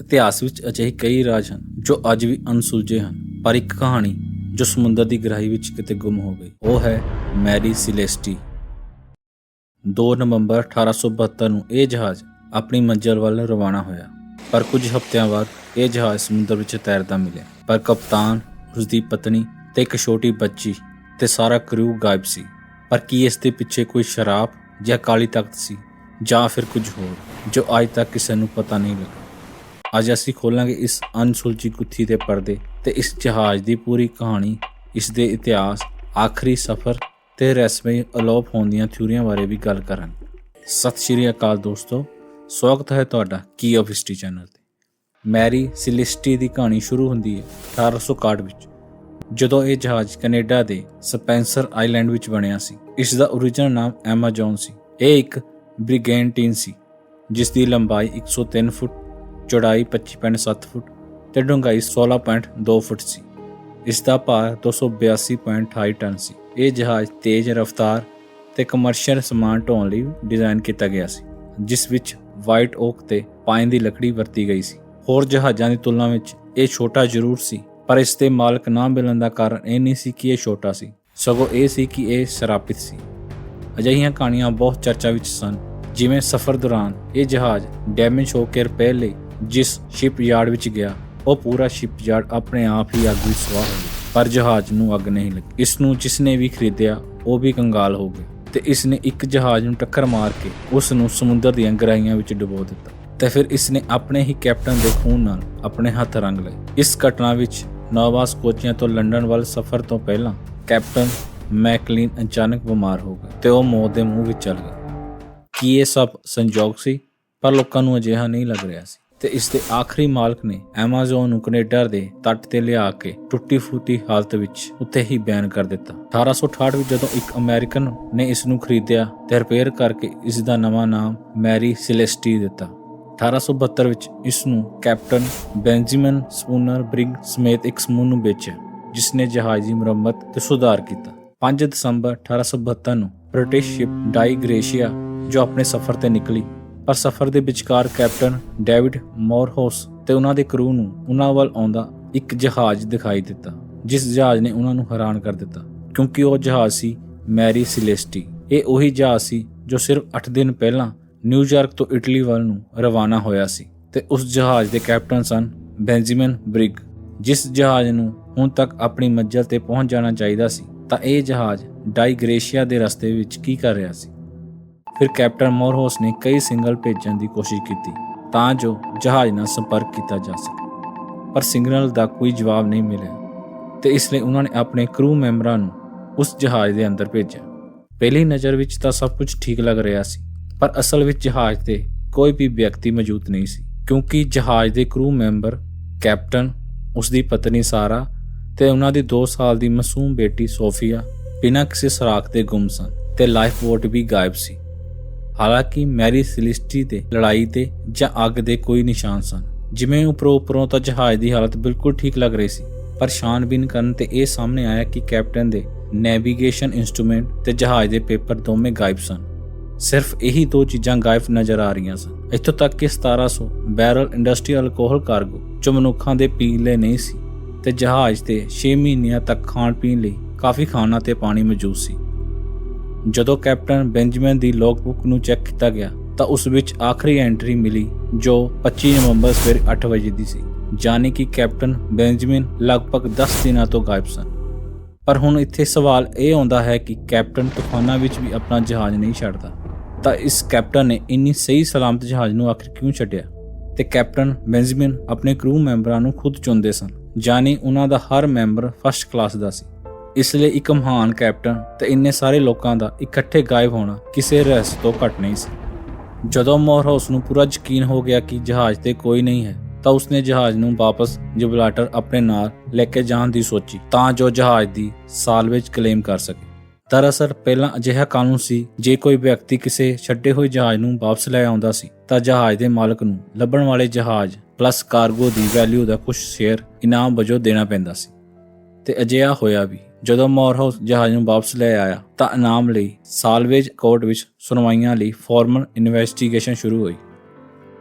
ਇਤਿਹਾਸ ਵਿੱਚ ਅਜਿਹੇ ਕਈ ਰਾਜ ਹਨ ਜੋ ਅੱਜ ਵੀ ਅਣਸੁਲਝੇ ਹਨ, ਪਰ ਇੱਕ ਕਹਾਣੀ ਜੋ ਸਮੁੰਦਰ ਦੀ ਗਹਿਰਾਈ ਵਿੱਚ ਕਿਤੇ ਗੁੰਮ ਹੋ ਗਈ, ਉਹ ਹੈ ਮੈਰੀ ਸਿਲੇਸਟੀ। 2 ਨਵੰਬਰ 1872 ਨੂੰ ਇਹ ਜਹਾਜ਼ ਆਪਣੀ ਮੰਜ਼ਿਲ ਵੱਲ ਰਵਾਨਾ ਹੋਇਆ, ਪਰ ਕੁਝ ਹਫ਼ਤਿਆਂ ਬਾਅਦ ਇਹ ਜਹਾਜ਼ ਸਮੁੰਦਰ ਵਿੱਚ ਤੈਰਦਾ ਮਿਲਿਆ। ਪਰ ਕਪਤਾਨ ਉਸ ਦੀ ਪਤਨੀ ਤੇ ਇੱਕ ਛੋਟੀ ਬੱਚੀ ਤੇ ਸਾਰਾ ਕਰੂ ਗਾਇਬ ਸੀ। ਪਰ ਕੀ ਇਸ ਦੇ ਪਿੱਛੇ ਕੋਈ ਸ਼ਰਾਬ ਜਾਂ ਕਾਲੀ ਤਖਤ ਸੀ ਜਾਂ ਫਿਰ ਕੁਝ ਹੋਰ, ਜੋ ਅੱਜ ਤੱਕ ਕਿਸੇ ਨੂੰ ਪਤਾ ਨਹੀਂ ਲੱਗਾ? ਅੱਜ ਅਸੀਂ ਖੋਲਾਂਗੇ ਇਸ ਅਨਸੁਲਝੀ ਗੁੱਥੀ ਦੇ ਪਰਦੇ ਤੇ ਇਸ ਜਹਾਜ਼ ਦੀ ਪੂਰੀ ਕਹਾਣੀ, ਇਸ ਦੇ ਇਤਿਹਾਸ, ਆਖਰੀ ਸਫ਼ਰ ਤੇ ਰਹੱਸਮਈ ਅਲੋਪ ਹੋਣ ਦੀਆਂ ਥਿਊਰੀਆਂ ਬਾਰੇ ਵੀ ਗੱਲ ਕਰਾਂਗੇ ਸਤਿ ਸ਼੍ਰੀ ਅਕਾਲ ਦੋਸਤੋ, ਸਵਾਗਤ ਹੈ ਤੁਹਾਡਾ ਕੀ ਆਫ ਹਿਸਟਰੀ ਚੈਨਲ ਤੇ। ਮੈਰੀ ਸਿਲਿਸਟੀ ਦੀ ਕਹਾਣੀ ਸ਼ੁਰੂ ਹੁੰਦੀ ਹੈ 1861 ਵਿੱਚ, ਜਦੋਂ ਇਹ ਜਹਾਜ਼ ਕੈਨੇਡਾ ਦੇ ਸਪੈਂਸਰ ਆਈਲੈਂਡ ਵਿੱਚ ਬਣਿਆ ਸੀ। ਇਸ ਦਾ origignal ਨਾਮ ਐਮਾਜ਼ੋਨ ਸੀ। ਇਹ ਇੱਕ ਬ੍ਰਿਗੇਂਟਿਨ ਸੀ, ਜਿਸ ਦੀ ਲੰਬਾਈ 103 ਫੁੱਟ ਚੌੜਾਈ 25.7 ਫੁੱਟ ਤੇ ਡੂੰਘਾਈ 16.2 ਫੁੱਟ ਸੀ। ਇਸ ਦਾ ਭਾਰ 282.28 ਟਨ ਸੀ। ਇਹ ਜਹਾਜ਼ ਤੇਜ਼ ਰਫ਼ਤਾਰ ਤੇ ਕਮਰਸ਼ੀਅਲ ਸਮਾਨ ਢੋਣ ਲਈ ਡਿਜ਼ਾਈਨ ਕੀਤਾ ਗਿਆ ਸੀ, ਜਿਸ ਵਿੱਚ ਵਾਈਟ ਓਕ ਤੇ ਪਾਈਨ ਦੀ ਲੱਕੜੀ ਵਰਤੀ ਗਈ ਸੀ। ਹੋਰ ਜਹਾਜ਼ਾਂ ਦੀ ਤੁਲਨਾ ਵਿੱਚ ਇਹ ਛੋਟਾ ਜ਼ਰੂਰ ਸੀ, ਪਰ ਇਸ ਦੇ ਮਾਲਕ ਨਾ ਮਿਲਣ ਦਾ ਕਾਰਨ ਇਹ ਨਹੀਂ ਸੀ ਕਿ ਇਹ ਛੋਟਾ ਸੀ। ਸਗੋਂ ਇਹ ਸੀ ਕਿ ਇਹ ਸ਼ਰਾਪਿਤ ਸੀ। ਅਜਿਹੀਆਂ ਕਹਾਣੀਆਂ ਬਹੁਤ ਚਰਚਾ ਵਿੱਚ ਸਨ, ਜਿਵੇਂ ਸਫ਼ਰ ਦੌਰਾਨ ਇਹ ਜਹਾਜ਼ ਡੈਮੇਜ ਹੋ ਕੇ ਰਿਪੇਅਰ ਲਈ ਜਿਸ ਸ਼ਿਪਯਾਰਡ ਵਿੱਚ ਗਿਆ, ਉਹ ਪੂਰਾ ਸ਼ਿਪਯਾਰਡ ਆਪਣੇ ਆਪ ਹੀ ਅੱਗ ਵਿੱਚ ਸਵਾਹ ਹੋ ਗਿਆ। ਪਰ ਜਹਾਜ਼ ਨੂੰ ਅੱਗ ਨਹੀਂ ਲੱਗੀ। ਇਸ ਨੂੰ ਜਿਸ ਨੇ ਵੀ ਖਰੀਦਿਆ, ਉਹ ਵੀ ਕੰਗਾਲ ਹੋ ਗਿਆ ਤੇ ਇਸ ਨੇ ਇੱਕ ਜਹਾਜ਼ ਨੂੰ ਟੱਕਰ ਮਾਰ ਕੇ ਉਸ ਨੂੰ ਸਮੁੰਦਰ ਦੀਆਂ ਗਹਿਰਾਈਆਂ ਵਿੱਚ ਡੁਬੋ ਦਿੱਤਾ। ਤੇ ਫਿਰ ਇਸ ਨੇ ਆਪਣੇ ਹੀ ਕੈਪਟਨ ਦੇ ਖੂਨ ਨਾਲ ਆਪਣੇ ਹੱਥ ਰੰਗ ਲਏ। ਇਸ ਘਟਨਾ ਵਿੱਚ ਨੋਵਾ ਸਕੋਚੀਆ ਤੋਂ ਲੰਡਨ ਵੱਲ ਸਫ਼ਰ ਤੋਂ ਪਹਿਲਾਂ ਕੈਪਟਨ ਮੈਕਲੀਨ ਅਚਾਨਕ ਬਿਮਾਰ ਹੋ ਗਿਆ ਤੇ ਉਹ ਮੌਤ ਦੇ ਮੂੰਹ ਵਿੱਚ ਚਲ ਗਿਆ। ਕੀ ਇਹ ਸਭ ਸੰਜੋਗ ਸੀ? ਪਰ ਲੋਕਾਂ ਨੂੰ ਅਜਿਹਾ ਨਹੀਂ ਲੱਗ ਰਿਹਾ ਸੀ। ਤੇ ਇਸ ਦੇ ਆਖਰੀ ਮਾਲਕ ਨੇ ਐਮਾਜ਼ੋਨ ਨੂੰ ਕੈਨੇਡਾ ਦੇ ਤੱਟ ਤੇ ਲਿਆ ਕੇ ਟੁੱਟੀ ਫੂਟੀ ਹਾਲਤ ਵਿੱਚ ਉੱਥੇ ਹੀ ਬੈਨ ਕਰ ਦਿੱਤਾ। 1868 ਵਿੱਚ ਜਦੋਂ ਇੱਕ ਅਮਰੀਕਨ ਨੇ ਇਸ ਨੂੰ ਖਰੀਦਿਆ, ਤੇ ਰਿਪੇਅਰ ਕਰਕੇ ਇਸ ਦਾ ਨਵਾਂ ਨਾਮ ਮੈਰੀ ਸਿਲੇਸਟੀ ਦਿੱਤਾ। 1872 ਵਿੱਚ ਇਸ ਨੂੰ ਕੈਪਟਨ ਬੈਂਜਾਮਿਨ ਸਪੂਨਰ ਬ੍ਰਿਗ ਸਮੇਤ ਇੱਕ ਸਮੂਹ ਨੂੰ ਵੇਚਿਆ, ਜਿਸ ਨੇ ਜਹਾਜ਼ ਦੀ ਮੁਰੰਮਤ ਤੇ ਸੁਧਾਰ ਕੀਤਾ। 5 ਦਸੰਬਰ 1872 ਨੂੰ ਬ੍ਰਿਟਿਸ਼ ਸ਼ਿਪ ਡਾਈਗ੍ਰੇਸ਼ੀਆ ਜੋ ਆਪਣੇ ਸਫ਼ਰ ਤੇ ਨਿਕਲੀ ਪਰ ਸਫ਼ਰ ਦੇ ਵਿਚਕਾਰ ਕੈਪਟਨ ਡੇਵਿਡ ਮੋਰਹੋਸ ਤੇ ਉਹਨਾਂ ਦੇ ਕਰੂ ਨੂੰ ਉਹਨਾਂ ਵੱਲ ਆਉਂਦਾ ਇੱਕ ਜਹਾਜ਼ ਦਿਖਾਈ ਦਿੱਤਾ, ਜਿਸ ਜਹਾਜ਼ ਨੇ ਉਹਨਾਂ ਨੂੰ ਹੈਰਾਨ ਕਰ ਦਿੱਤਾ, ਕਿਉਂਕਿ ਉਹ ਜਹਾਜ਼ ਸੀ ਮੈਰੀ ਸਿਲੇਸਟੀ। ਇਹ ਉਹੀ ਜਹਾਜ਼ ਸੀ ਜੋ ਸਿਰਫ 8 ਦਿਨ ਪਹਿਲਾਂ ਨਿਊਯਾਰਕ ਤੋਂ ਇਟਲੀ ਵੱਲ ਨੂੰ ਰਵਾਨਾ ਹੋਇਆ ਸੀ ਤੇ ਉਸ ਜਹਾਜ਼ ਦੇ ਕੈਪਟਨ ਸਨ ਬੈਂਜਾਮਿਨ ਬ੍ਰਿਗ। ਜਿਸ ਜਹਾਜ਼ ਨੂੰ ਹੁਣ ਤੱਕ ਆਪਣੀ ਮੰਜ਼ਿਲ ਤੇ ਪਹੁੰਚ ਜਾਣਾ ਚਾਹੀਦਾ ਸੀ, ਤਾਂ ਇਹ ਜਹਾਜ਼ ਡਾਈਗ੍ਰੇਸ਼ੀਆ ਦੇ ਰਸਤੇ ਵਿੱਚ ਕੀ ਕਰ ਰਿਹਾ ਸੀ? ਫਿਰ ਕੈਪਟਨ ਮੋਰਹੋਸ ਨੇ ਕਈ ਸਿੰਗਲ ਭੇਜਣ ਦੀ ਕੋਸ਼ਿਸ਼ ਕੀਤੀ ਤਾਂ ਜੋ ਜਹਾਜ਼ ਨਾਲ ਸੰਪਰਕ ਕੀਤਾ ਜਾ ਸਕੇ। ਪਰ ਸਿੰਗਨਲ ਦਾ ਕੋਈ ਜਵਾਬ ਨਹੀਂ ਮਿਲਿਆ ਤੇ ਇਸ ਲਈ ਉਹਨਾਂ ਨੇ ਆਪਣੇ ਕਰੂ ਮੈਂਬਰਾਂ ਨੂੰ ਉਸ ਜਹਾਜ਼ ਦੇ ਅੰਦਰ ਭੇਜਿਆ। ਪਹਿਲੀ ਨਜ਼ਰ ਵਿੱਚ ਤਾਂ ਸਭ ਕੁਝ ਠੀਕ ਲੱਗ ਰਿਹਾ ਸੀ, ਪਰ ਅਸਲ ਵਿੱਚ ਜਹਾਜ਼ ਤੇ ਕੋਈ ਵੀ ਵਿਅਕਤੀ ਮੌਜੂਦ ਨਹੀਂ ਸੀ, ਕਿਉਂਕਿ ਜਹਾਜ਼ ਦੇ ਕਰੂ ਮੈਂਬਰ, ਕੈਪਟਨ, ਉਸ ਦੀ ਪਤਨੀ ਸਾਰਾ ਤੇ ਉਹਨਾਂ ਦੀ 2 ਸਾਲ ਦੀ ਮਾਸੂਮ ਬੇਟੀ ਸੋਫੀਆ ਬਿਨਾਂ ਕਿਸੇ ਸੁਰਾਖ ਦੇ ਗੁੰਮ ਸਨ ਤੇ ਲਾਈਫ ਬੋਟ ਵੀ ਗਾਇਬ ਸੀ। ਹਾਲਾਂਕਿ ਮੈਰੀ ਸਿਲਿਸਟੀ ਤੇ ਲੜਾਈ ਤੇ ਜਾਂ ਅੱਗ ਦੇ ਕੋਈ ਨਿਸ਼ਾਨ ਸਨ। ਜਿਵੇਂ ਉੱਪਰੋਂ ਉੱਪਰੋਂ ਤਾਂ ਜਹਾਜ਼ ਦੀ ਹਾਲਤ ਬਿਲਕੁਲ ਠੀਕ ਲੱਗ ਰਹੀ ਸੀ, ਪਰ ਛਾਣਬੀਨ ਕਰਨ ਤੇ ਇਹ ਸਾਹਮਣੇ ਆਇਆ ਕਿ ਕੈਪਟਨ ਦੇ ਨੈਵੀਗੇਸ਼ਨ ਇਨਸਟਰੂਮੈਂਟ ਤੇ ਜਹਾਜ਼ ਦੇ ਪੇਪਰ ਦੋਵੇਂ ਗਾਇਬ ਸਨ। ਸਿਰਫ ਇਹੀ ਦੋ ਚੀਜ਼ਾਂ ਗਾਇਬ ਨਜ਼ਰ ਆ ਰਹੀਆਂ ਸਨ। ਇੱਥੋਂ ਤੱਕ ਕਿ 1700 ਬੈਰਲ ਇੰਡਸਟਰੀਅਲ ਅਲਕੋਹਲ ਕਾਰਗੋ, ਜੋ ਮਨੁੱਖਾਂ ਦੇ ਪੀਣ ਲਈ ਨਹੀਂ ਸੀ, ਤੇ ਜਹਾਜ਼ ਤੇ 6 ਮਹੀਨਿਆਂ ਤੱਕ ਖਾਣ ਪੀਣ ਲਈ ਕਾਫੀ ਖਾਣਾ ਤੇ ਪਾਣੀ ਮੌਜੂਦ ਸੀ। ਜਦੋਂ ਕੈਪਟਨ ਬੈਂਜਾਮਿਨ ਦੀ ਲੌਗਬੁੱਕ ਨੂੰ ਚੈੱਕ ਕੀਤਾ ਗਿਆ, ਤਾਂ ਉਸ ਵਿੱਚ ਆਖਰੀ ਐਂਟਰੀ ਮਿਲੀ, ਜੋ 25 ਨਵੰਬਰ ਸਵੇਰੇ 8 ਵਜੇ ਦੀ ਸੀ ਜਾਣੀ ਕਿ ਕੈਪਟਨ ਬੈਂਜਾਮਿਨ ਲਗਭਗ 10 ਦਿਨਾਂ ਤੋਂ ਗਾਇਬ ਸਨ। ਪਰ ਹੁਣ ਇੱਥੇ ਸਵਾਲ ਇਹ ਆਉਂਦਾ ਹੈ ਕਿ ਕੈਪਟਨ ਤੂਫਾਨਾਂ ਵਿੱਚ ਵੀ ਆਪਣਾ ਜਹਾਜ਼ ਨਹੀਂ ਛੱਡਦਾ। ਤਾਂ ਇਸ ਕੈਪਟਨ ਨੇ ਇੰਨੀ ਸਹੀ ਸਲਾਮਤ ਜਹਾਜ਼ ਨੂੰ ਆਖਿਰ ਕਿਉਂ ਛੱਡਿਆ? ਤੇ ਕੈਪਟਨ ਬੈਂਜਾਮਿਨ ਆਪਣੇ ਕਰੂ ਮੈਂਬਰਾਂ ਨੂੰ ਖੁਦ ਚੁਣਦੇ ਸਨ ਜਾਣੀ ਉਹਨਾਂ ਦਾ ਹਰ ਮੈਂਬਰ ਫਸਟ ਕਲਾਸ ਦਾ ਸੀ। ਇਸ ਲਈ ਇੱਕ ਮਹਾਨ ਕੈਪਟਨ ਤੇ ਇੰਨੇ ਸਾਰੇ ਲੋਕਾਂ ਦਾ ਇਕੱਠੇ ਗਾਇਬ ਹੋਣਾ ਕਿਸੇ ਰਹੱਸ ਤੋਂ ਘੱਟ ਨਹੀਂ ਸੀ। ਜਦੋਂ ਮੋਰਹਾਉਸ ਨੂੰ ਪੂਰਾ ਯਕੀਨ ਹੋ ਗਿਆ ਕਿ ਜਹਾਜ਼ ਤੇ ਕੋਈ ਨਹੀਂ ਹੈ, ਤਾਂ ਉਸਨੇ ਜਹਾਜ਼ ਨੂੰ ਵਾਪਸ ਜਿਬਰਾਲਟਰ ਆਪਣੇ ਨਾਲ ਲੈ ਕੇ ਜਾਣ ਦੀ ਸੋਚੀ, ਤਾਂ ਜੋ ਜਹਾਜ਼ ਦੀ ਸਾਲਵੇਜ ਕਲੇਮ ਕਰ ਸਕੇ। ਦਰਅਸਲ, ਪਹਿਲਾਂ ਅਜਿਹਾ ਕਾਨੂੰਨ ਸੀ, ਜੇ ਕੋਈ ਵਿਅਕਤੀ ਕਿਸੇ ਛੱਡੇ ਹੋਏ ਜਹਾਜ਼ ਨੂੰ ਵਾਪਸ ਲੈ ਆਉਂਦਾ ਸੀ, ਤਾਂ ਜਹਾਜ਼ ਦੇ ਮਾਲਕ ਨੂੰ ਲੱਭਣ ਵਾਲੇ ਜਹਾਜ਼ ਪਲੱਸ ਕਾਰਗੋ ਦੀ ਵੈਲਿਊ ਦਾ ਕੁਝ ਸ਼ੇਅਰ ਇਨਾਮ ਵਜੋਂ ਦੇਣਾ ਪੈਂਦਾ ਸੀ। ਤੇ ਅਜਿਹਾ ਹੋਇਆ ਵੀ। ਜਦੋਂ ਮੋਰਹਾਉਸ ਜਹਾਜ਼ ਨੂੰ ਵਾਪਸ ਲੈ ਆਇਆ ਤਾਂ ਇਨਾਮ ਲਈ ਸਾਲਵੇਜ ਕੋਰਟ ਵਿੱਚ ਸੁਣਵਾਈਆਂ ਲਈ ਫਾਰਮਲ ਇਨਵੈਸਟੀਗੇਸ਼ਨ ਸ਼ੁਰੂ ਹੋਈ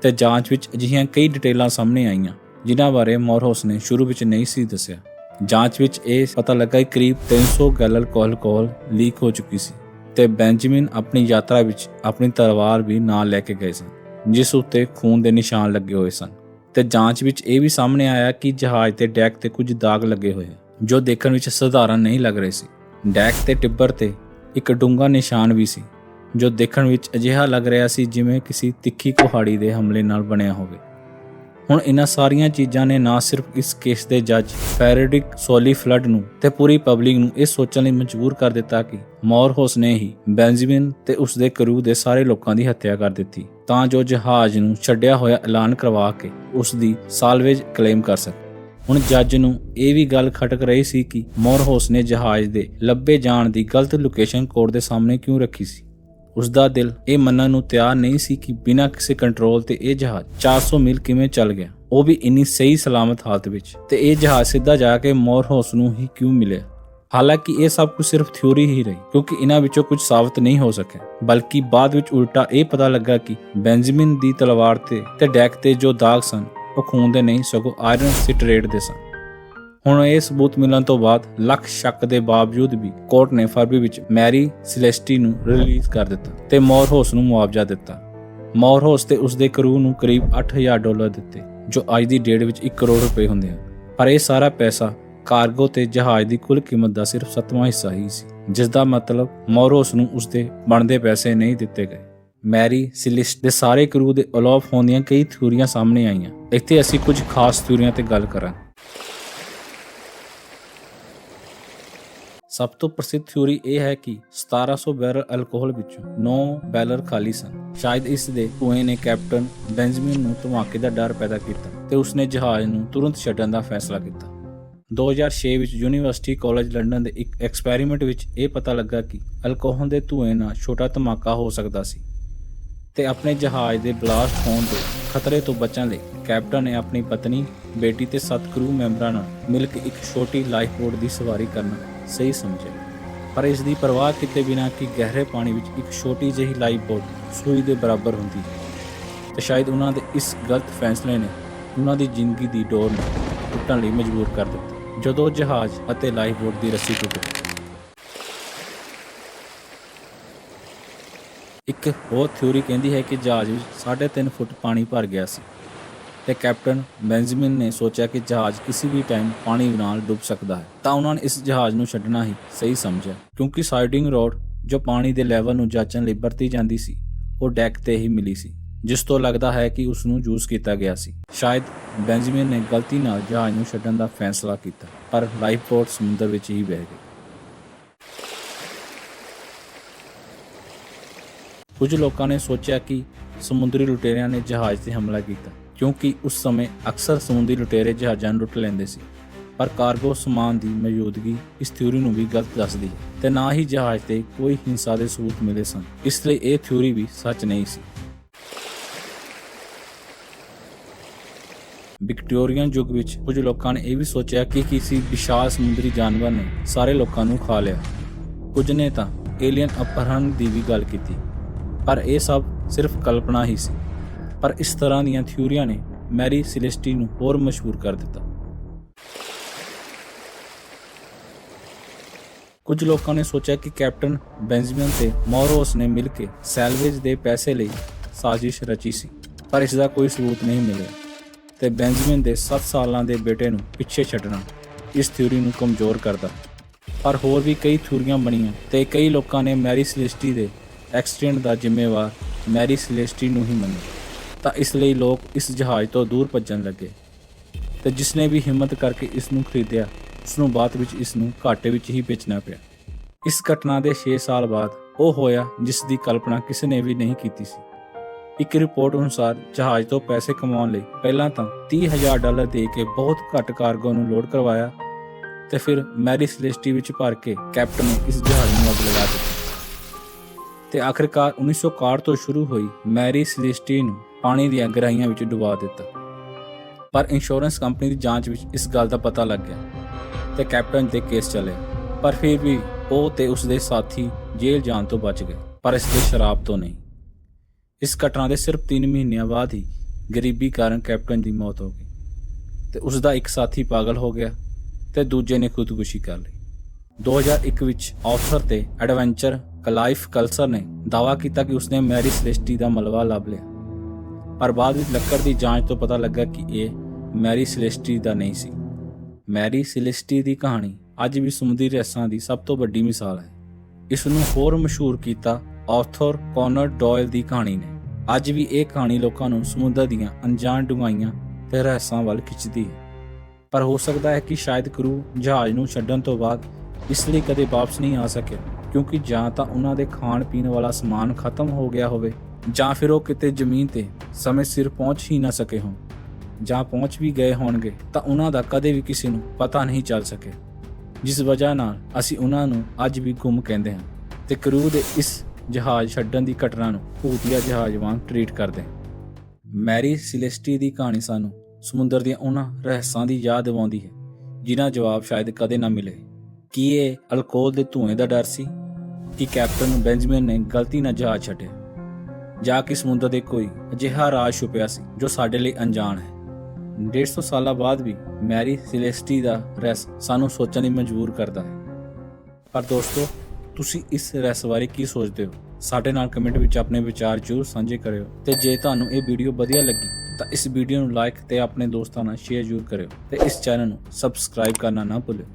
ਤੇ ਜਾਂਚ ਵਿੱਚ ਅਜਿਹੀਆਂ ਕਈ ਡਿਟੇਲਾਂ ਸਾਹਮਣੇ ਆਈਆਂ, ਜਿਨ੍ਹਾਂ ਬਾਰੇ ਮੋਰਹੋਸ ਨੇ ਸ਼ੁਰੂ ਵਿੱਚ ਨਹੀਂ ਸੀ ਦੱਸਿਆ। ਜਾਂਚ ਵਿੱਚ ਇਹ ਪਤਾ ਲੱਗਾ ਕਿ ਕਰੀਬ 300 ਗੈਲਨ ਕੋਲ ਲੀਕ ਹੋ ਚੁੱਕੀ ਸੀ ਤੇ ਬੈਂਜਾਮਿਨ ਆਪਣੀ ਯਾਤਰਾ ਵਿੱਚ ਆਪਣੀ ਤਲਵਾਰ ਵੀ ਨਾਲ ਲੈ ਕੇ ਗਏ ਸਨ, ਜਿਸ ਉੱਤੇ ਖੂਨ ਦੇ ਨਿਸ਼ਾਨ ਲੱਗੇ ਹੋਏ ਸਨ। ਤੇ ਜਾਂਚ ਵਿੱਚ ਇਹ ਵੀ ਸਾਹਮਣੇ ਆਇਆ ਕਿ ਜਹਾਜ਼ ਤੇ ਡੈਕ ਤੇ ਕੁਝ ਦਾਗ ਲੱਗੇ ਹੋਏ ਜੋ ਦੇਖਣ ਵਿੱਚ ਸਧਾਰਨ ਨਹੀਂ ਲੱਗ ਰਹੇ ਸੀ। ਡੈਕ ਤੇ ਟਿੱਬਰ ਤੇ ਇੱਕ ਡੂੰਘਾ ਨਿਸ਼ਾਨ ਵੀ ਸੀ, ਜੋ ਦੇਖਣ ਵਿੱਚ ਅਜਿਹਾ ਲੱਗ ਰਿਹਾ ਸੀ ਜਿਵੇਂ ਕਿਸੇ ਤਿੱਖੀ ਕੁਹਾੜੀ ਦੇ ਹਮਲੇ ਨਾਲ ਬਣਿਆ ਹੋਵੇ। ਹੁਣ ਇਹਨਾਂ ਸਾਰੀਆਂ ਚੀਜ਼ਾਂ ਨੇ ਨਾ ਸਿਰਫ ਇਸ ਕੇਸ ਦੇ ਜੱਜ ਫੈਰਡਿਕ ਸੋਲੀ ਫਲੱਡ ਨੂੰ ਤੇ ਪੂਰੀ ਪਬਲਿਕ ਨੂੰ ਇਹ ਸੋਚਣ ਲਈ ਮਜਬੂਰ ਕਰ ਦਿੱਤਾ ਕਿ ਮੌਰਹੋਸ ਨੇ ਹੀ ਬੈਂਜਾਮਿਨ ਤੇ ਉਸ ਦੇ ਕਰੂ ਦੇ ਸਾਰੇ ਲੋਕਾਂ ਦੀ ਹੱਤਿਆ ਕਰ ਦਿੱਤੀ, ਤਾਂ ਜੋ ਜਹਾਜ਼ ਨੂੰ ਛੱਡਿਆ ਹੋਇਆ ਐਲਾਨ ਕਰਵਾ ਕੇ ਉਸ ਦੀ ਸਾਲਵੇਜ ਕਲੇਮ ਕਰ ਸਕੇ। ਹੁਣ ਜੱਜ ਨੂੰ ਇਹ ਵੀ ਗੱਲ ਖਟਕ ਰਹੀ ਸੀ ਕਿ ਮੌਰਹੋਸ ਨੇ ਜਹਾਜ਼ ਦੇ ਲੱਭੇ ਜਾਣ ਦੀ ਗਲਤ ਲੋਕੇਸ਼ਨ ਕੋਡ ਦੇ ਸਾਹਮਣੇ ਕਿਉਂ ਰੱਖੀ ਸੀ? ਉਸ ਦਾ ਦਿਲ ਇਹ ਮੰਨਣ ਨੂੰ ਤਿਆਰ ਨਹੀਂ ਸੀ ਕਿ ਬਿਨਾਂ ਕਿਸੇ ਕੰਟਰੋਲ ਤੇ ਇਹ ਜਹਾਜ਼ 400 ਮੀਲ ਕਿਵੇਂ ਚੱਲ ਗਿਆ। ਉਹ ਵੀ ਇੰਨੀ ਸਹੀ ਸਲਾਮਤ ਹਾਲਤ ਵਿੱਚ ਤੇ ਇਹ ਜਹਾਜ਼ ਸਿੱਧਾ ਜਾ ਕੇ ਮੌਰਹੋਸ ਨੂੰ ਹੀ ਕਿਉਂ ਮਿਲਿਆ? ਹਾਲਾਂਕਿ ਇਹ ਸਭ ਕੁਝ ਸਿਰਫ ਥਿਉਰੀ ਹੀ ਰਹੀ, ਕਿਉਂਕਿ ਇਹਨਾਂ ਵਿੱਚੋਂ ਕੁਝ ਸਾਬਤ ਨਹੀਂ ਹੋ ਸਕਿਆ, ਬਲਕਿ ਬਾਅਦ ਵਿੱਚ ਉਲਟਾ ਇਹ ਪਤਾ ਲੱਗਾ ਕਿ ਬੈਂਜਾਮਿਨ ਦੀ ਤਲਵਾਰ ਤੇ ਤੇ ਡੈਕ ਤੇ ਜੋ ਦਾਗ ਸਨ ਉਹ ਖੂਨ ਦੇ ਨਹੀਂ, ਸਗੋਂ ਆਇਰਨ ਸਿਟਰੇਟ ਦੇ ਸਨ। ਹੁਣ ਇਹ ਸਬੂਤ ਮਿਲਣ ਤੋਂ ਬਾਅਦ ਲੱਖ ਸ਼ੱਕ ਦੇ ਬਾਵਜੂਦ ਵੀ ਕੋਰਟ ਨੇ ਫਰਵਰੀ ਵਿੱਚ ਮੈਰੀ ਸਿਲੈਸਟੀ ਨੂੰ ਰਿਲੀਜ਼ ਕਰ ਦਿੱਤਾ ਤੇ ਮੌਰਹੋਸ ਨੂੰ ਮੁਆਵਜ਼ਾ ਦਿੱਤਾ। ਮੌਰਹੋਸ ਤੇ ਉਸ ਦੇ ਕਰੂ ਨੂੰ ਕਰੀਬ 8000 ਡਾਲਰ ਦਿੱਤੇ, ਜੋ ਅੱਜ ਦੀ ਡੇਟ ਵਿੱਚ 1 ਕਰੋੜ ਰੁਪਏ ਹੁੰਦੇ ਹਨ। ਪਰ ਇਹ ਸਾਰਾ ਪੈਸਾ ਕਾਰਗੋ ਤੇ ਜਹਾਜ਼ ਦੀ ਕੁੱਲ ਕੀਮਤ ਦਾ ਸਿਰਫ 7ਵਾਂ ਹਿੱਸਾ ਹੀ ਸੀ ਜਿਸ ਦਾ ਮਤਲਬ ਮੌਰਹੋਸ ਨੂੰ ਉਸਦੇ ਬਣਦੇ ਪੈਸੇ ਨਹੀਂ ਦਿੱਤੇ ਗਏ। ਮੈਰੀ ਸਿਲਿਸਟ ਦੇ ਸਾਰੇ ਕਰੂ ਦੇ ਅਲੋਪ ਹੋਣ ਦੀਆਂ ਕਈ ਥਿਊਰੀਆਂ ਸਾਹਮਣੇ ਆਈਆਂ। ਇੱਥੇ ਅਸੀਂ ਕੁਝ ਖਾਸ ਥਿਊਰੀਆਂ ਤੇ ਗੱਲ ਕਰਾਂਗੇ। ਸਭ ਤੋਂ ਪ੍ਰਸਿੱਧ ਥਿਊਰੀ ਇਹ ਹੈ ਕਿ 1700 ਬੈਰਲ ਅਲਕੋਹਲ ਵਿੱਚੋਂ 9 ਬੈਰਲ ਖਾਲੀ ਸਨ। ਸ਼ਾਇਦ ਇਸ ਦੇ ਧੂਏ ਨੇ ਕੈਪਟਨ ਬੈਂਜਾਮਿਨ ਨੂੰ ਧਮਾਕੇ ਦਾ ਡਰ ਪੈਦਾ ਕੀਤਾ ਤੇ ਉਸਨੇ ਜਹਾਜ਼ ਨੂੰ ਤੁਰੰਤ ਛੱਡਣ ਦਾ ਫੈਸਲਾ ਕੀਤਾ। 2006 ਵਿੱਚ ਯੂਨੀਵਰਸਿਟੀ ਕਾਲਜ ਲੰਡਨ ਦੇ ਇੱਕ ਐਕਸਪੈਰੀਮੈਂਟ ਵਿੱਚ ਇਹ ਪਤਾ ਲੱਗਾ ਕਿ ਅਲਕੋਹਲ ਦੇ ਧੂਏ ਨਾਲ ਛੋਟਾ ਧਮਾਕਾ ਹੋ ਸਕਦਾ ਸੀ। ਤੇ ਆਪਣੇ ਜਹਾਜ਼ ਦੇ ਬਲਾਸਟ ਹੋਣ ਦੇ ਖਤਰੇ ਤੋਂ ਬਚਣ ਲਈ ਕੈਪਟਨ ਨੇ ਆਪਣੀ ਪਤਨੀ, ਬੇਟੀ ਤੇ ਸੱਤ ਕਰੂ ਮੈਂਬਰਾਂ ਨਾਲ ਮਿਲ ਕੇ ਇੱਕ ਛੋਟੀ ਲਾਈਫ ਬੋਟ ਦੀ ਸਵਾਰੀ ਕਰਨਾ ਸਹੀ ਸਮਝਿਆ। ਪਰ ਇਸ ਦੀ ਪਰਵਾਹ ਕੀਤੇ ਬਿਨਾਂ ਕਿ ਗਹਿਰੇ ਪਾਣੀ ਵਿੱਚ ਇੱਕ ਛੋਟੀ ਜਿਹੀ ਲਾਈਫ ਬੋਟ ਸੂਈ ਦੇ ਬਰਾਬਰ ਹੁੰਦੀ ਹੈ। ਤੇ ਸ਼ਾਇਦ ਉਹਨਾਂ ਦੇ ਇਸ ਗਲਤ ਫੈਸਲੇ ਨੇ ਉਹਨਾਂ ਦੀ ਜ਼ਿੰਦਗੀ ਦੀ ਡੋਰ ਨੂੰ ਟੁੱਟਣ ਲਈ ਮਜਬੂਰ ਕਰ ਦਿੱਤਾ। ਜਦੋਂ ਜਹਾਜ਼ ਅਤੇ ਲਾਈਫ ਬੋਟ ਦੀ ਰੱਸੀ ਟੁੱਟ ਗਈ ਇੱਕ ਹੋਰ ਥਿਊਰੀ ਕਹਿੰਦੀ ਹੈ ਕਿ ਜਹਾਜ਼ ਵਿੱਚ 3.5 ਫੁੱਟ ਪਾਣੀ ਭਰ ਗਿਆ ਸੀ ਤੇ ਕੈਪਟਨ ਬੈਂਜਾਮਿਨ ਨੇ ਸੋਚਿਆ ਕਿ ਜਹਾਜ਼ ਕਿਸੇ ਵੀ ਟਾਈਮ ਪਾਣੀ ਨਾਲ ਡੁੱਬ ਸਕਦਾ ਹੈ। ਤਾਂ ਉਹਨਾਂ ਨੇ ਇਸ ਜਹਾਜ਼ ਨੂੰ ਛੱਡਣਾ ਹੀ ਸਹੀ ਸਮਝਿਆ, ਕਿਉਂਕਿ ਸਾਈਡਿੰਗ ਰੋਡ ਜੋ ਪਾਣੀ ਦੇ ਲੈਵਲ ਨੂੰ ਜਾਂਚਣ ਲਈ ਵਰਤੀ ਜਾਂਦੀ ਸੀ, ਉਹ ਡੈਕ ਤੇ ਹੀ ਮਿਲੀ ਸੀ, ਜਿਸ ਤੋਂ ਲੱਗਦਾ ਹੈ ਕਿ ਉਸ ਨੂੰ ਯੂਜ਼ ਕੀਤਾ ਗਿਆ ਸੀ। ਸ਼ਾਇਦ ਬੈਂਜਾਮਿਨ ਨੇ ਗਲਤੀ ਨਾਲ ਜਹਾਜ਼ ਨੂੰ ਛੱਡਣ ਦਾ ਫੈਸਲਾ ਕੀਤਾ, ਪਰ ਲਾਈਫ ਬੋਟ ਸਮੁੰਦਰ ਵਿੱਚ ਹੀ ਬਹਿ ਗਈ ਕੁਝ ਲੋਕਾਂ ਨੇ ਸੋਚਿਆ ਕਿ ਸਮੁੰਦਰੀ ਲੁਟੇਰਿਆਂ ਨੇ ਜਹਾਜ਼ ਤੇ ਹਮਲਾ ਕੀਤਾ, ਕਿਉਂਕਿ ਉਸ ਸਮੇਂ ਅਕਸਰ ਸਮੁੰਦਰੀ ਲੁਟੇਰੇ ਜਹਾਜ਼ਾਂ ਨੂੰ ਲੁੱਟ ਲੈਂਦੇ ਸੀ। ਪਰ ਕਾਰਗੋ ਸਮਾਨ ਦੀ ਮੌਜੂਦਗੀ ਇਸ ਥਿਊਰੀ ਨੂੰ ਵੀ ਗਲਤ ਦੱਸਦੀ ਹੈ ਤੇ ਨਾ ਹੀ ਜਹਾਜ਼ ਤੇ ਕੋਈ ਹਿੰਸਾ ਦੇ ਸਬੂਤ ਮਿਲੇ ਸਨ। ਇਸ ਲਈ ਇਹ ਥਿਊਰੀ ਵੀ ਸੱਚ ਨਹੀਂ ਸੀ। ਵਿਕਟੋਰੀਅਨ ਯੁੱਗ ਵਿੱਚ ਕੁਝ ਲੋਕਾਂ ਨੇ ਇਹ ਵੀ ਸੋਚਿਆ ਕਿ ਕਿਸੇ ਵਿਸ਼ਾਲ ਸਮੁੰਦਰੀ ਜਾਨਵਰ ਨੇ ਸਾਰੇ ਲੋਕਾਂ ਨੂੰ ਖਾ ਲਿਆ। ਕੁਝ ਨੇ ਤਾਂ ਏਲੀਅਨ ਅਪਹਰਣ ਦੀ ਵੀ ਗੱਲ ਕੀਤੀ। ਪਰ ਇਹ ਸਭ ਸਿਰਫ ਕਲਪਨਾ ਹੀ ਸੀ। ਪਰ ਇਸ ਤਰ੍ਹਾਂ ਦੀਆਂ ਥਿਊਰੀਆਂ ਨੇ ਮੈਰੀ ਸਿਲੈਸਟੀ ਨੂੰ ਹੋਰ ਮਸ਼ਹੂਰ ਕਰ ਦਿੱਤਾ। ਕੁਝ ਲੋਕਾਂ ਨੇ ਸੋਚਿਆ ਕਿ ਕੈਪਟਨ ਬੈਂਜਾਮਿਨ ਤੇ ਮੌਰੋਸ ਨੇ ਮਿਲ ਕੇ ਸੈਲਵੇਜ ਦੇ ਪੈਸੇ ਲਈ ਸਾਜ਼ਿਸ਼ ਰਚੀ ਸੀ, ਪਰ ਇਸ ਦਾ ਕੋਈ ਸਬੂਤ ਨਹੀਂ ਮਿਲਿਆ ਤੇ ਬੈਂਜਾਮਿਨ ਦੇ 7 ਸਾਲਾਂ ਦੇ ਬੇਟੇ ਨੂੰ ਪਿੱਛੇ ਛੱਡਣਾ ਇਸ ਥਿਊਰੀ ਨੂੰ ਕਮਜ਼ੋਰ ਕਰਦਾ। ਪਰ ਹੋਰ ਵੀ ਕਈ ਥਿਊਰੀਆਂ ਬਣੀਆਂ ਤੇ ਕਈ ਲੋਕਾਂ ਨੇ ਮੈਰੀ ਸਿਲੈਸਟੀ ਦੇ ਐਕਸੀਡੈਂਟ ਦਾ ਜ਼ਿੰਮੇਵਾਰ ਮੈਰੀ ਸਿਲੈਸਟੀ ਨੂੰ ਹੀ ਮੰਨਿਆ ਤਾਂ ਇਸ ਲਈ ਲੋਕ ਇਸ ਜਹਾਜ਼ ਤੋਂ ਦੂਰ ਭੱਜਣ ਲੱਗੇ ਤੇ ਜਿਸਨੇ ਵੀ ਹਿੰਮਤ ਕਰਕੇ ਇਸ ਨੂੰ ਖਰੀਦਿਆ ਉਸ ਨੂੰ ਬਾਅਦ ਵਿੱਚ ਇਸ ਨੂੰ ਘਾਟੇ ਵਿੱਚ ਹੀ ਵੇਚਣਾ ਪਿਆ। ਇਸ ਘਟਨਾ ਦੇ 6 ਸਾਲ ਬਾਅਦ ਉਹ ਹੋਇਆ ਜਿਸ ਦੀ ਕਲਪਨਾ ਕਿਸੇ ਨੇ ਵੀ ਨਹੀਂ ਕੀਤੀ ਸੀ। ਇੱਕ ਰਿਪੋਰਟ ਅਨੁਸਾਰ ਜਹਾਜ਼ ਤੋਂ ਪੈਸੇ ਕਮਾਉਣ ਲਈ ਪਹਿਲਾਂ ਤਾਂ 30000 ਡਾਲਰ ਦੇ ਕੇ ਬਹੁਤ ਘੱਟ ਕਾਰਗੋ ਨੂੰ ਲੋਡ ਕਰਵਾਇਆ ਤੇ ਫਿਰ ਮੈਰੀ ਸਿਲੈਸਟੀ ਵਿੱਚ ਭਰ ਕੇ ਕੈਪਟਨ ਨੇ ਇਸ ਜਹਾਜ਼ ਨੂੰ ਅੱਗ ਲਗਾ ਦਿੱਤੀ। ਤੇ ਆਖਿਰਕਾਰ 1961 ਤੋਂ ਸ਼ੁਰੂ ਹੋਈ ਮੈਰੀ ਸਿਲੈਸਟੀ ਨੂੰ ਪਾਣੀ ਦੀਆਂ ਗਹਿਰਾਈਆਂ ਵਿੱਚ ਡੁਬਾ ਦਿੱਤਾ। ਪਰ ਇੰਸ਼ੋਰੈਂਸ ਕੰਪਨੀ ਦੀ ਜਾਂਚ ਵਿੱਚ ਇਸ ਗੱਲ ਦਾ ਪਤਾ ਲੱਗ ਗਿਆ ਤੇ ਕੈਪਟਨ ਤੇ ਕੇਸ ਚੱਲਿਆ ਪਰ ਫਿਰ ਵੀ ਉਹ ਤੇ ਉਸ ਦੇ ਸਾਥੀ ਜੇਲ੍ਹ ਜਾਣ ਤੋਂ ਬਚ ਗਏ, ਪਰ ਇਸ ਦੇ ਸ਼ਰਾਬ ਤੋਂ ਨਹੀਂ। ਇਸ ਘਟਨਾ ਦੇ ਸਿਰਫ 3 ਮਹੀਨਿਆਂ ਬਾਅਦ ਹੀ ਗਰੀਬੀ ਕਾਰਨ ਕੈਪਟਨ ਦੀ ਮੌਤ ਹੋ ਗਈ ਤੇ ਉਸ ਦਾ ਇੱਕ ਸਾਥੀ ਪਾਗਲ ਹੋ ਗਿਆ ਤੇ ਦੂਜੇ ਨੇ ਖੁਦਕੁਸ਼ੀ ਕਰ ਲਈ। 2001 ਵਿੱਚ ਆਥਰ ਤੇ ਐਡਵੈਂਚਰ ਕਲਾਈਫ ਕਲਸਰ ਨੇ ਦਾਅਵਾ ਕੀਤਾ ਕਿ ਉਸਨੇ ਮੈਰੀ ਸਲੇਸਟੀ ਦਾ ਮਲਵਾ ਲੱਭ ਲਿਆ। ਪਰ ਬਾਅਦ ਵਿੱਚ ਲੱਕੜ ਦੀ ਜਾਂਚ ਤੋਂ ਪਤਾ ਲੱਗਾ ਕਿ ਇਹ ਮੈਰੀ ਸਲੇਸਟੀ ਦਾ ਨਹੀਂ ਸੀ। ਮੈਰੀ ਸਲੇਸਟੀ ਦੀ ਕਹਾਣੀ ਅੱਜ ਵੀ ਸਮੁੰਦਰੀ ਰਹੱਸਾਂ ਦੀ ਸਭ ਤੋਂ ਵੱਡੀ ਮਿਸਾਲ ਹੈ। ਇਸ ਨੂੰ ਹੋਰ ਮਸ਼ਹੂਰ ਕੀਤਾ ਆਥਰ ਕੋਨਰ ਡੋਇਲ ਦੀ ਕਹਾਣੀ ਨੇ। ਅੱਜ ਵੀ ਇਹ ਕਹਾਣੀ ਲੋਕਾਂ ਨੂੰ ਸਮੁੰਦਰ ਦੀਆਂ ਅਣਜਾਣ ਡੂੰਘਾਈਆਂ ਤੇ ਰਹੱਸਾਂ ਵੱਲ ਖਿੱਚਦੀ ਹੈ। ਪਰ ਹੋ ਸਕਦਾ ਹੈ ਕਿ ਸ਼ਾਇਦ ਕਰੂ ਜਹਾਜ਼ ਨੂੰ ਛੱਡਣ ਤੋਂ ਬਾਅਦ ਇਸ ਲਈ ਕਦੇ ਵਾਪਸ ਨਹੀਂ ਆ ਸਕਿਆ। ਕਿਉਂਕਿ ਜਾਂ ਤਾਂ ਉਹਨਾਂ ਦੇ ਖਾਣ ਪੀਣ ਵਾਲਾ ਸਮਾਨ ਖਤਮ ਹੋ ਗਿਆ ਹੋਵੇ, ਜਾਂ ਫਿਰ ਉਹ ਕਿਤੇ ਜ਼ਮੀਨ ਤੇ ਸਮੇਂ ਸਿਰ ਪਹੁੰਚ ਹੀ ਨਾ ਸਕੇ ਹੋਣ, ਜਾਂ ਪਹੁੰਚ ਵੀ ਗਏ ਹੋਣਗੇ, ਤਾਂ ਉਹਨਾਂ ਦਾ ਕਦੇ ਵੀ ਕਿਸੇ ਨੂੰ ਪਤਾ ਨਹੀਂ ਚੱਲ ਸਕੇ। ਜਿਸ ਵਜ੍ਹਾ ਨਾਲ ਅਸੀਂ ਉਹਨਾਂ ਨੂੰ ਅੱਜ ਵੀ ਗੁੰਮ ਕਹਿੰਦੇ ਹਾਂ ਤੇ ਕਰੂ ਦੇ ਇਸ ਜਹਾਜ਼ ਛੱਡਣ ਦੀ ਘਟਨਾ ਨੂੰ ਭੂਤੀਆ ਜਹਾਜ਼ ਵਾਂਗ ਟ੍ਰੀਟ ਕਰਦੇ ਹਾਂ। ਮੈਰੀ ਸਿਲੇਸਟੀ ਦੀ ਕਹਾਣੀ ਸਾਨੂੰ ਸਮੁੰਦਰ ਦੀਆਂ ਉਹਨਾਂ ਰਹੱਸਾਂ ਦੀ ਯਾਦ ਦਿਵਾਉਂਦੀ ਹੈ, ਜਿਨ੍ਹਾਂ ਜਵਾਬ ਸ਼ਾਇਦ ਕਦੇ ਨਾ ਮਿਲੇ। ਕੀ ਇਹ ਅਲਕੋਹਲ ਦੇ ਧੂਏ ਦਾ ਡਰ ਸੀ? ਕਿ ਕੈਪਟਨ ਬੈਂਜਮਿਨ ਨੇ ਗਲਤੀ ਨਾਲ ਜਹਾਜ਼ ਛੱਡਿਆ ਜਾ ਕੇ ਸਮੁੰਦਰ ਦੇ ਕੋਈ ਅਜਿਹਾ ਰਾਜ ਛੁਪਿਆ ਸੀ ਜੋ ਸਾਡੇ ਲਈ ਅਣਜਾਣ ਹੈ। 150 ਸਾਲਾਂ ਬਾਅਦ ਵੀ ਮੈਰੀ ਸਿਲੇਸਟੀ ਦਾ ਰਹੱਸ ਸਾਨੂੰ ਸੋਚਣ ਲਈ ਮਜਬੂਰ ਕਰਦਾ ਹੈ। ਪਰ ਦੋਸਤੋ, ਤੁਸੀਂ ਇਸ ਰਹੱਸ ਬਾਰੇ ਕੀ ਸੋਚਦੇ ਹੋ? ਸਾਡੇ ਨਾਲ ਕਮੈਂਟ ਵਿੱਚ ਆਪਣੇ ਵਿਚਾਰ ਜ਼ਰੂਰ ਸਾਂਝੇ ਕਰਿਓ ਤੇ ਜੇ ਤੁਹਾਨੂੰ ਇਹ ਵੀਡੀਓ ਵਧੀਆ ਲੱਗੀ, ਤਾਂ ਇਸ ਵੀਡੀਓ ਨੂੰ ਲਾਈਕ ਤੇ ਆਪਣੇ ਦੋਸਤਾਂ ਨਾਲ ਸ਼ੇਅਰ ਜ਼ਰੂਰ ਕਰਿਓ ਤੇ ਇਸ ਚੈਨਲ ਨੂੰ ਸਬਸਕ੍ਰਾਈਬ ਕਰਨਾ ਨਾ ਭੁੱਲਿਓ।